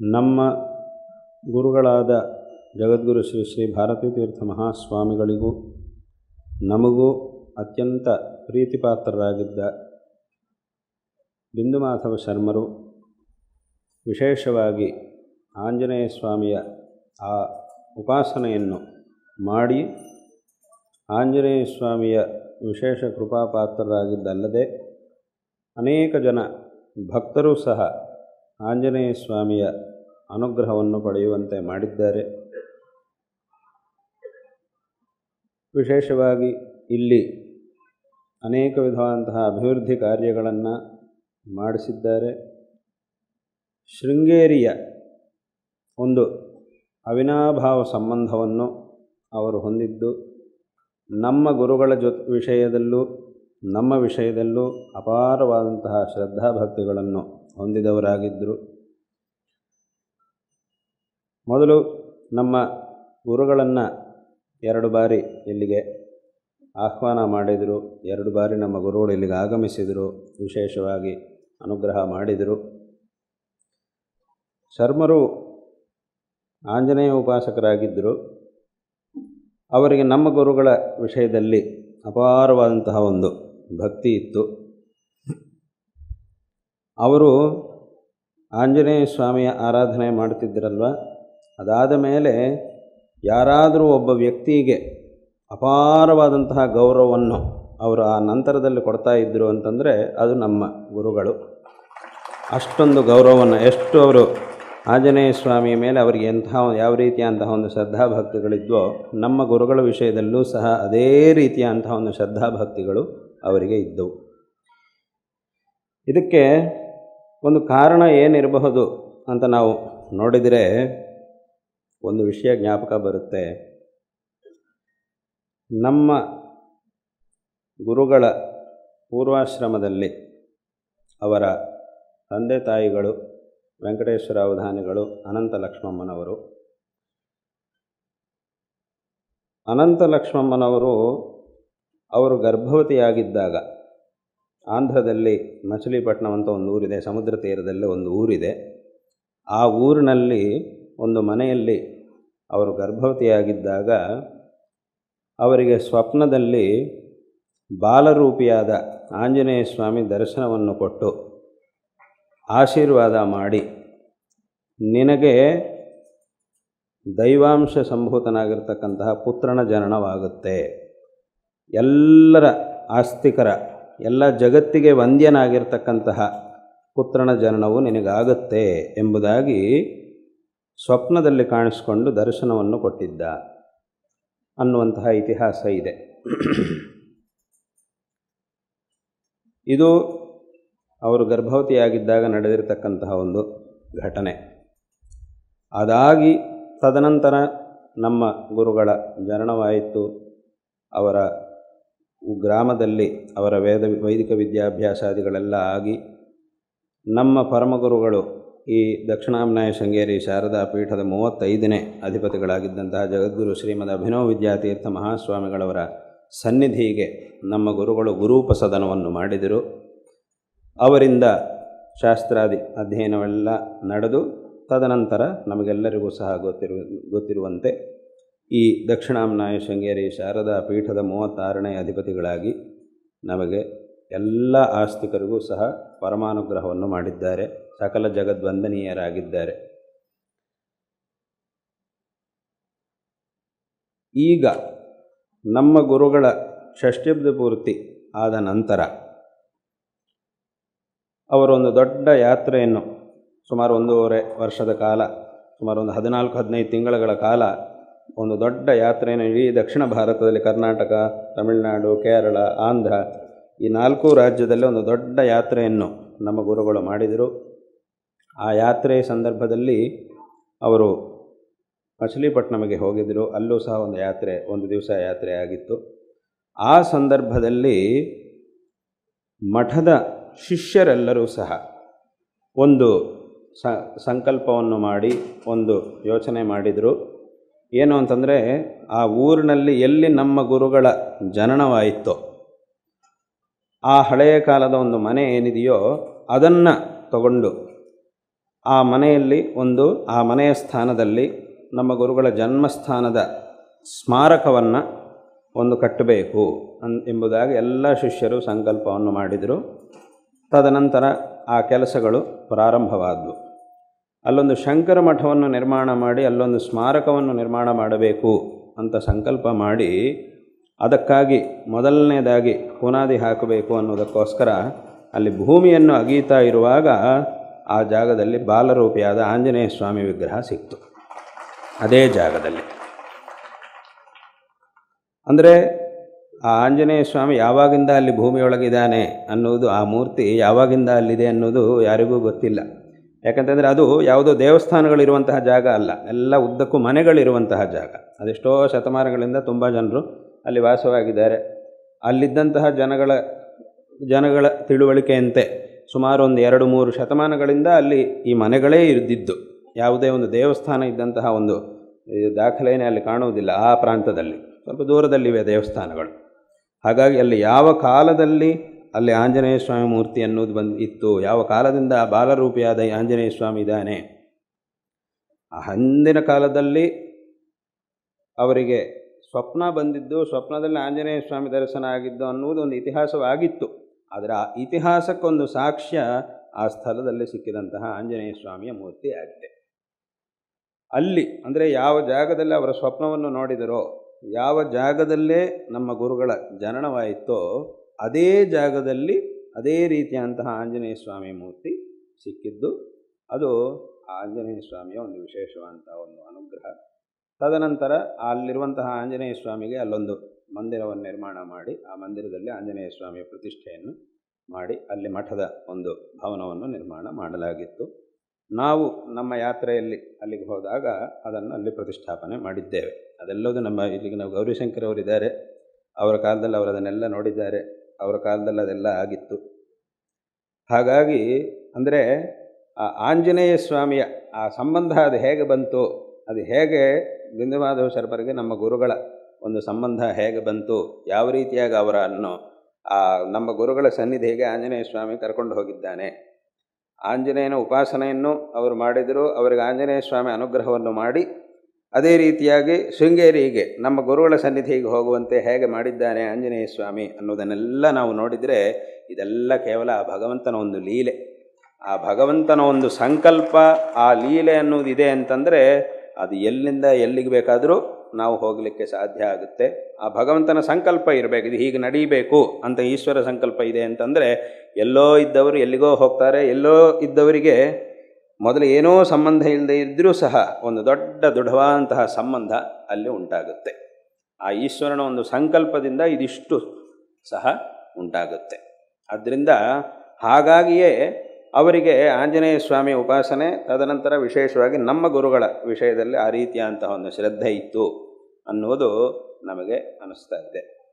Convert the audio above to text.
ನಮ್ಮ ಗುರುಗಳಾದ ಜಗದ್ಗುರು ಶ್ರೀ ಶ್ರೀ ಭಾರತೀ ತೀರ್ಥ ಮಹಾಸ್ವಾಮಿಗಳಿಗೂ ನಮಗೂ ಅತ್ಯಂತ ಪ್ರೀತಿಪಾತ್ರರಾಗಿದ್ದ ಬಿಂದುಮಾಧವ ಶರ್ಮರು ವಿಶೇಷವಾಗಿ ಆಂಜನೇಯ ಸ್ವಾಮಿಯ ಆ ಉಪಾಸನೆಯನ್ನು ಮಾಡಿ ಆಂಜನೇಯ ಸ್ವಾಮಿಯ ವಿಶೇಷ ಕೃಪಾಪಾತ್ರರಾಗಿದ್ದಲ್ಲದೆ ಅನೇಕ ಜನ ಭಕ್ತರೂ ಸಹ ಆಂಜನೇಯ ಸ್ವಾಮಿಯ ಅನುಗ್ರಹವನ್ನು ಪಡೆಯುವಂತೆ ಮಾಡಿದ್ದಾರೆ. ವಿಶೇಷವಾಗಿ ಇಲ್ಲಿ ಅನೇಕ ವಿಧವಾದಂತಹ ಅಭಿವೃದ್ಧಿ ಕಾರ್ಯಗಳನ್ನು ಮಾಡಿಸಿದ್ದಾರೆ. ಶೃಂಗೇರಿಯ ಒಂದು ಅವಿನಾಭಾವ ಸಂಬಂಧವನ್ನು ಅವರು ಹೊಂದಿದ್ದು, ನಮ್ಮ ಗುರುಗಳ ಜೊತೆ ವಿಷಯದಲ್ಲೂ, ನಮ್ಮ ವಿಷಯದಲ್ಲೂ ಅಪಾರವಾದಂತಹ ಶ್ರದ್ಧಾಭಕ್ತಿಗಳನ್ನು ಹೊಂದಿದವರಾಗಿದ್ದರು. ಮೊದಲು ನಮ್ಮ ಗುರುಗಳನ್ನು ಎರಡು ಬಾರಿ ಇಲ್ಲಿಗೆ ಆಹ್ವಾನ ಮಾಡಿದರು, ಎರಡು ಬಾರಿ ನಮ್ಮ ಗುರುಗಳು ಇಲ್ಲಿಗೆ ಆಗಮಿಸಿದರು, ವಿಶೇಷವಾಗಿ ಅನುಗ್ರಹ ಮಾಡಿದರು. ಶರ್ಮರು ಆಂಜನೇಯ ಉಪಾಸಕರಾಗಿದ್ದರು. ಅವರಿಗೆ ನಮ್ಮ ಗುರುಗಳ ವಿಷಯದಲ್ಲಿ ಅಪಾರವಾದಂತಹ ಒಂದು ಭಕ್ತಿ ಇತ್ತು. ಅವರು ಆಂಜನೇಯ ಸ್ವಾಮಿಯ ಆರಾಧನೆ ಮಾಡ್ತಿದ್ದರಲ್ವ ಅದಾದ ಮೇಲೆ ಯಾರಾದರೂ ಒಬ್ಬ ವ್ಯಕ್ತಿಗೆ ಅಪಾರವಾದಂತಹ ಗೌರವವನ್ನು ಅವರು ಆ ನಂತರದಲ್ಲಿ ಕೊಡ್ತಾ ಇದ್ದರು ಅಂತಂದರೆ ಅದು ನಮ್ಮ ಗುರುಗಳು. ಅಷ್ಟೊಂದು ಗೌರವವನ್ನು, ಎಷ್ಟು ಅವರು ಆಂಜನೇಯ ಸ್ವಾಮಿಯ ಮೇಲೆ ಅವರಿಗೆ ಎಂತಹ ಯಾವ ರೀತಿಯಂತಹ ಒಂದು ಶ್ರದ್ಧಾಭಕ್ತಿಗಳಿದ್ವೋ, ನಮ್ಮ ಗುರುಗಳ ವಿಷಯದಲ್ಲೂ ಸಹ ಅದೇ ರೀತಿಯಂತಹ ಒಂದು ಶ್ರದ್ಧಾಭಕ್ತಿಗಳು ಅವರಿಗೆ ಇದ್ದವು. ಇದಕ್ಕೆ ಒಂದು ಕಾರಣ ಏನಿರಬಹುದು ಅಂತ ನಾವು ನೋಡಿದರೆ ಒಂದು ವಿಷಯ ಜ್ಞಾಪಕ ಬರುತ್ತೆ. ನಮ್ಮ ಗುರುಗಳ ಪೂರ್ವಾಶ್ರಮದಲ್ಲಿ ಅವರ ತಂದೆ ತಾಯಿಗಳು, ವೆಂಕಟೇಶ್ವರ ಅವಧಾನಿಗಳು, ಅನಂತ ಲಕ್ಷ್ಮಮ್ಮನವರು ಅನಂತ ಲಕ್ಷ್ಮಮ್ಮನವರು ಅವರು ಗರ್ಭವತಿಯಾಗಿದ್ದಾಗ ಆಂಧ್ರದಲ್ಲಿ ಮಚಿಲಿಪಟ್ಟಣಂ ಅಂತ ಒಂದು ಊರಿದೆ, ಸಮುದ್ರ ತೀರದಲ್ಲಿ ಒಂದು ಊರಿದೆ. ಆ ಊರಿನಲ್ಲಿ ಒಂದು ಮನೆಯಲ್ಲಿ ಅವರು ಗರ್ಭವತಿಯಾಗಿದ್ದಾಗ ಅವರಿಗೆ ಸ್ವಪ್ನದಲ್ಲಿ ಬಾಲರೂಪಿಯಾದ ಆಂಜನೇಯ ಸ್ವಾಮಿ ದರ್ಶನವನ್ನು ಕೊಟ್ಟು ಆಶೀರ್ವಾದ ಮಾಡಿ, ನಿನಗೆ ದೈವಾಂಶ ಸಂಭೂತನಾಗಿರ್ತಕ್ಕಂತಹ ಪುತ್ರನ ಜನನವಾಗುತ್ತೆ. ಎಲ್ಲರ ಆಸ್ತಿಕರ ಎಲ್ಲ ಜಗತ್ತಿಗೆ ವಂದ್ಯನಾಗಿರ್ತಕ್ಕಂತಹ ಪುತ್ರನ ಜನನವು ನಿನಗಾಗುತ್ತೆ ಎಂಬುದಾಗಿ ಸ್ವಪ್ನದಲ್ಲಿ ಕಾಣಿಸಿಕೊಂಡು ದರ್ಶನವನ್ನು ಕೊಟ್ಟಿದ್ದ ಅನ್ನುವಂತಹ ಇತಿಹಾಸ ಇದೆ. ಇದು ಅವರು ಗರ್ಭವತಿಯಾಗಿದ್ದಾಗ ನಡೆದಿರತಕ್ಕಂತಹ ಒಂದು ಘಟನೆ. ಅದಾಗಿ ತದನಂತರ ನಮ್ಮ ಗುರುಗಳ ಜನನವಾಯಿತು. ಅವರ ಗ್ರಾಮದಲ್ಲಿ ಅವರ ವೇದ ವೈದಿಕ ವಿದ್ಯಾಭ್ಯಾಸಾದಿಗಳೆಲ್ಲ ಆಗಿ ನಮ್ಮ ಪರಮಗುರುಗಳು ಈ ದಕ್ಷಿಣಾಮ್ನಾಯ ಶೃಂಗೇರಿ ಶಾರದಾ ಪೀಠದ ಮೂವತ್ತೈದನೇ ಅಧಿಪತಿಗಳಾಗಿದ್ದಂತಹ ಜಗದ್ಗುರು ಶ್ರೀಮದ್ ಅಭಿನವ ವಿದ್ಯಾತೀರ್ಥ ಮಹಾಸ್ವಾಮಿಗಳವರ ಸನ್ನಿಧಿಗೆ ನಮ್ಮ ಗುರುಗಳು ಗುರೂಪಸದನವನ್ನು ಮಾಡಿದರು. ಅವರಿಂದ ಶಾಸ್ತ್ರಾದಿ ಅಧ್ಯಯನವೆಲ್ಲ ನಡೆದು ತದನಂತರ ನಮಗೆಲ್ಲರಿಗೂ ಸಹ ಗೊತ್ತಿರುವ ಗೊತ್ತಿರುವಂತೆ ಈ ದಕ್ಷಿಣಾಮ್ನಾಯ ಶೃಂಗೇರಿ ಶಾರದಾ ಪೀಠದ ಮೂವತ್ತಾರನೇ ಅಧಿಪತಿಗಳಾಗಿ ನಮಗೆ ಎಲ್ಲ ಆಸ್ತಿಕರಿಗೂ ಸಹ ಪರಮಾನುಗ್ರಹವನ್ನು ಮಾಡಿದ್ದಾರೆ. ಸಕಲ ಜಗದ್ವಂದನೀಯರಾಗಿದ್ದಾರೆ. ಈಗ ನಮ್ಮ ಗುರುಗಳ ಷಷ್ಠಬ್ದ ಪೂರ್ತಿ ಆದ ನಂತರ ಅವರೊಂದು ದೊಡ್ಡ ಯಾತ್ರೆಯನ್ನು ಸುಮಾರು ಒಂದೂವರೆ ವರ್ಷದ ಕಾಲ, ಸುಮಾರು ಒಂದು ಹದಿನಾಲ್ಕು, ಹದಿನೈದು ತಿಂಗಳ ಕಾಲ ಒಂದು ದೊಡ್ಡ ಯಾತ್ರೆಯನ್ನು ಇಡೀ ದಕ್ಷಿಣ ಭಾರತದಲ್ಲಿ ಕರ್ನಾಟಕ, ತಮಿಳುನಾಡು, ಕೇರಳ, ಆಂಧ್ರ, ಈ ನಾಲ್ಕು ರಾಜ್ಯದಲ್ಲಿ ಒಂದು ದೊಡ್ಡ ಯಾತ್ರೆಯನ್ನು ನಮ್ಮ ಗುರುಗಳು ಮಾಡಿದರು. ಆ ಯಾತ್ರೆಯ ಸಂದರ್ಭದಲ್ಲಿ ಅವರು ಮಚಲಿಪಟ್ಟಣಮಿಗೆ ಹೋಗಿದ್ದರು. ಅಲ್ಲೂ ಸಹ ಒಂದು ಯಾತ್ರೆ, ಒಂದು ದಿವಸ ಯಾತ್ರೆ ಆಗಿತ್ತು. ಆ ಸಂದರ್ಭದಲ್ಲಿ ಮಠದ ಶಿಷ್ಯರೆಲ್ಲರೂ ಸಹ ಒಂದು ಸಂಕಲ್ಪವನ್ನು ಮಾಡಿ ಒಂದು ಯೋಚನೆ ಮಾಡಿದರು. ಏನು ಅಂತಂದರೆ, ಆ ಊರಿನಲ್ಲಿ ಎಲ್ಲಿ ನಮ್ಮ ಗುರುಗಳ ಜನನವಾಯಿತೋ ಆ ಹಳೆಯ ಕಾಲದ ಒಂದು ಮನೆ ಏನಿದೆಯೋ ಅದನ್ನು ತಗೊಂಡು, ಆ ಮನೆಯಲ್ಲಿ ಒಂದು, ಆ ಮನೆಯ ಸ್ಥಾನದಲ್ಲಿ ನಮ್ಮ ಗುರುಗಳ ಜನ್ಮಸ್ಥಾನದ ಸ್ಮಾರಕವನ್ನು ಒಂದು ಕಟ್ಟಬೇಕು ಅನ್, ಎಂಬುದಾಗಿ ಎಲ್ಲ ಶಿಷ್ಯರು ಸಂಕಲ್ಪವನ್ನು ಮಾಡಿದರು. ತದನಂತರ ಆ ಕೆಲಸಗಳು ಪ್ರಾರಂಭವಾದವು. ಅಲ್ಲೊಂದು ಶಂಕರ ಮಠವನ್ನು ನಿರ್ಮಾಣ ಮಾಡಿ, ಅಲ್ಲೊಂದು ಸ್ಮಾರಕವನ್ನು ನಿರ್ಮಾಣ ಮಾಡಬೇಕು ಅಂತ ಸಂಕಲ್ಪ ಮಾಡಿ, ಅದಕ್ಕಾಗಿ ಮೊದಲನೇದಾಗಿ ಪುನಾದಿ ಹಾಕಬೇಕು ಅನ್ನೋದಕ್ಕೋಸ್ಕರ ಅಲ್ಲಿ ಭೂಮಿಯನ್ನು ಅಗೀತಾ ಇರುವಾಗ ಆ ಜಾಗದಲ್ಲಿ ಬಾಲರೂಪಿಯಾದ ಆಂಜನೇಯ ಸ್ವಾಮಿ ವಿಗ್ರಹ ಸಿಕ್ತು. ಅದೇ ಜಾಗದಲ್ಲಿ. ಅಂದರೆ ಆ ಆಂಜನೇಯ ಸ್ವಾಮಿ ಯಾವಾಗಿಂದ ಅಲ್ಲಿ ಭೂಮಿಯೊಳಗಿದ್ದಾನೆ ಅನ್ನೋದು ಆ ಮೂರ್ತಿ ಯಾವಾಗಿಂದ ಅಲ್ಲಿದೆ ಅನ್ನೋದು ಯಾರಿಗೂ ಗೊತ್ತಿಲ್ಲ. ಯಾಕಂತಂದರೆ ಅದು ಯಾವುದೋ ದೇವಸ್ಥಾನಗಳಿರುವಂತಹ ಜಾಗ ಅಲ್ಲ. ಎಲ್ಲ ಉದ್ದಕ್ಕೂ ಮನೆಗಳಿರುವಂತಹ ಜಾಗ. ಅದೆಷ್ಟೋ ಶತಮಾನಗಳಿಂದ ತುಂಬ ಜನರು ಅಲ್ಲಿ ವಾಸವಾಗಿದ್ದಾರೆ. ಅಲ್ಲಿದ್ದಂತಹ ಜನಗಳ ಜನಗಳ ತಿಳುವಳಿಕೆಯಂತೆ ಸುಮಾರು ಒಂದು ಎರಡು ಮೂರು ಶತಮಾನಗಳಿಂದ ಅಲ್ಲಿ ಈ ಮನೆಗಳೇ ಇದ್ದಿದ್ದು. ಯಾವುದೇ ಒಂದು ದೇವಸ್ಥಾನ ಇದ್ದಂತಹ ಒಂದು ದಾಖಲೆಯೇ ಅಲ್ಲಿ ಕಾಣುವುದಿಲ್ಲ ಆ ಪ್ರಾಂತದಲ್ಲಿ. ಸ್ವಲ್ಪ ದೂರದಲ್ಲಿವೆ ದೇವಸ್ಥಾನಗಳು. ಹಾಗಾಗಿ ಅಲ್ಲಿ ಯಾವ ಕಾಲದಲ್ಲಿ ಅಲ್ಲಿ ಆಂಜನೇಯ ಸ್ವಾಮಿ ಮೂರ್ತಿ ಅನ್ನೋದು ಬಂದು ಇತ್ತು. ಯಾವ ಕಾಲದಿಂದ ಬಾಲರೂಪಿಯಾದ ಆಂಜನೇಯ ಸ್ವಾಮಿ ಇದ್ದಾನೆ? ಆ ಹಿಂದಿನ ಕಾಲದಲ್ಲಿ ಅವರಿಗೆ ಸ್ವಪ್ನ ಬಂದಿದ್ದು, ಸ್ವಪ್ನದಲ್ಲಿ ಆಂಜನೇಯ ಸ್ವಾಮಿ ದರ್ಶನ ಆಗಿದ್ದು ಅನ್ನುವುದು ಒಂದು ಇತಿಹಾಸವಾಗಿತ್ತು. ಆದರೆ ಆ ಇತಿಹಾಸಕ್ಕೊಂದು ಸಾಕ್ಷ್ಯ ಆ ಸ್ಥಳದಲ್ಲಿ ಸಿಕ್ಕಿದಂತಹ ಆಂಜನೇಯ ಸ್ವಾಮಿಯ ಮೂರ್ತಿ ಆಗಿದೆ. ಅಲ್ಲಿ ಅಂದರೆ ಯಾವ ಜಾಗದಲ್ಲಿ ಅವರ ಸ್ವಪ್ನವನ್ನು ನೋಡಿದರೋ, ಯಾವ ಜಾಗದಲ್ಲೇ ನಮ್ಮ ಗುರುಗಳ ಜನನವಾಯಿತೋ ಅದೇ ಜಾಗದಲ್ಲಿ ಅದೇ ರೀತಿಯಂತಹ ಆಂಜನೇಯ ಸ್ವಾಮಿ ಮೂರ್ತಿ ಸಿಕ್ಕಿದ್ದು, ಅದು ಆಂಜನೇಯ ಸ್ವಾಮಿಯ ಒಂದು ವಿಶೇಷವಾದಂತಹ ಒಂದು ಅನುಗ್ರಹ. ತದನಂತರ ಅಲ್ಲಿರುವಂತಹ ಆಂಜನೇಯ ಸ್ವಾಮಿಗೆ ಅಲ್ಲೊಂದು ಮಂದಿರವನ್ನು ನಿರ್ಮಾಣ ಮಾಡಿ, ಆ ಮಂದಿರದಲ್ಲಿ ಆಂಜನೇಯ ಸ್ವಾಮಿಯ ಪ್ರತಿಷ್ಠೆಯನ್ನು ಮಾಡಿ, ಅಲ್ಲಿ ಮಠದ ಒಂದು ಭವನವನ್ನು ನಿರ್ಮಾಣ ಮಾಡಲಾಗಿತ್ತು. ನಾವು ನಮ್ಮ ಯಾತ್ರೆಯಲ್ಲಿ ಅಲ್ಲಿಗೆ ಹೋದಾಗ ಅದನ್ನು ಅಲ್ಲಿ ಪ್ರತಿಷ್ಠಾಪನೆ ಮಾಡಿದ್ದೇವೆ. ಅದೆಲ್ಲದು ನಮ್ಮ, ಇಲ್ಲಿಗೆ ನಾವು ಗೌರಿಶಂಕರವರಿದ್ದಾರೆ. ಅವರ ಕಾಲದಲ್ಲಿ ಅವರು ಅದನ್ನೆಲ್ಲ ನೋಡಿದ್ದಾರೆ. ಅವರ ಕಾಲದಲ್ಲಿ ಅದೆಲ್ಲ ಆಗಿತ್ತು. ಹಾಗಾಗಿ ಅಂದರೆ ಆ ಆಂಜನೇಯ ಸ್ವಾಮಿಯ ಆ ಸಂಬಂಧ ಅದು ಹೇಗೆ ಬಂತು, ಅದು ಹೇಗೆ ಬಿಂದುಮಾಧವ ಶರ್ಪರಿಗೆ ನಮ್ಮ ಗುರುಗಳ ಒಂದು ಸಂಬಂಧ ಹೇಗೆ ಬಂತು, ಯಾವ ರೀತಿಯಾಗಿ ಅವರ ಅನ್ನೋ ಆ ನಮ್ಮ ಗುರುಗಳ ಸನ್ನಿಧಿಗೆ ಆಂಜನೇಯ ಸ್ವಾಮಿ ಕರ್ಕೊಂಡು ಹೋಗಿದ್ದಾನೆ, ಆಂಜನೇಯನ ಉಪಾಸನೆಯನ್ನು ಅವರು ಮಾಡಿದರು ಅವರಿಗೆ ಆಂಜನೇಯ ಸ್ವಾಮಿ ಅನುಗ್ರಹವನ್ನು ಮಾಡಿ ಅದೇ ರೀತಿಯಾಗಿ ಶೃಂಗೇರಿಗೆ, ನಮ್ಮ ಗುರುಗಳ ಸನ್ನಿಧಿಗೆ ಹೋಗುವಂತೆ ಹೇಗೆ ಮಾಡಿದ್ದಾನೆ ಆಂಜನೇಯ ಸ್ವಾಮಿ ಅನ್ನೋದನ್ನೆಲ್ಲ ನಾವು ನೋಡಿದರೆ ಇದೆಲ್ಲ ಕೇವಲ ಆ ಭಗವಂತನ ಒಂದು ಲೀಲೆ. ಆ ಭಗವಂತನ ಒಂದು ಸಂಕಲ್ಪ, ಆ ಲೀಲೆ ಅನ್ನೋದು ಇದೆ ಅಂತಂದರೆ ಅದು ಎಲ್ಲಿಂದ ಎಲ್ಲಿಗೆ ಬೇಕಾದರೂ ನಾವು ಹೋಗಲಿಕ್ಕೆ ಸಾಧ್ಯ ಆಗುತ್ತೆ. ಆ ಭಗವಂತನ ಸಂಕಲ್ಪ ಇರಬೇಕು, ಇದು ಹೀಗೆ ನಡೀಬೇಕು ಅಂತ ಈಶ್ವರ ಸಂಕಲ್ಪ ಇದೆ ಅಂತಂದರೆ ಎಲ್ಲೋ ಇದ್ದವರು ಎಲ್ಲಿಗೋ ಹೋಗ್ತಾರೆ, ಎಲ್ಲೋ ಇದ್ದವರಿಗೆ ಮೊದಲು ಏನೋ ಸಂಬಂಧ ಇಲ್ಲದೆ ಇದ್ದರೂ ಸಹ ಒಂದು ದೊಡ್ಡ ದೃಢವಾದಂತಹ ಸಂಬಂಧ ಅಲ್ಲಿ ಉಂಟಾಗುತ್ತೆ. ಆ ಈಶ್ವರನ ಒಂದು ಸಂಕಲ್ಪದಿಂದ ಇದಿಷ್ಟು ಸಹ ಉಂಟಾಗುತ್ತೆ. ಆದ್ದರಿಂದ ಹಾಗಾಗಿಯೇ ಅವರಿಗೆ ಆಂಜನೇಯ ಸ್ವಾಮಿ ಉಪಾಸನೆ, ತದನಂತರ ವಿಶೇಷವಾಗಿ ನಮ್ಮ ಗುರುಗಳ ವಿಷಯದಲ್ಲಿ ಆ ರೀತಿಯಾದಂತಹ ಒಂದು ಶ್ರದ್ಧೆ ಇತ್ತು ಅನ್ನುವುದು ನಮಗೆ ಅನ್ನಿಸ್ತಾ ಇದೆ.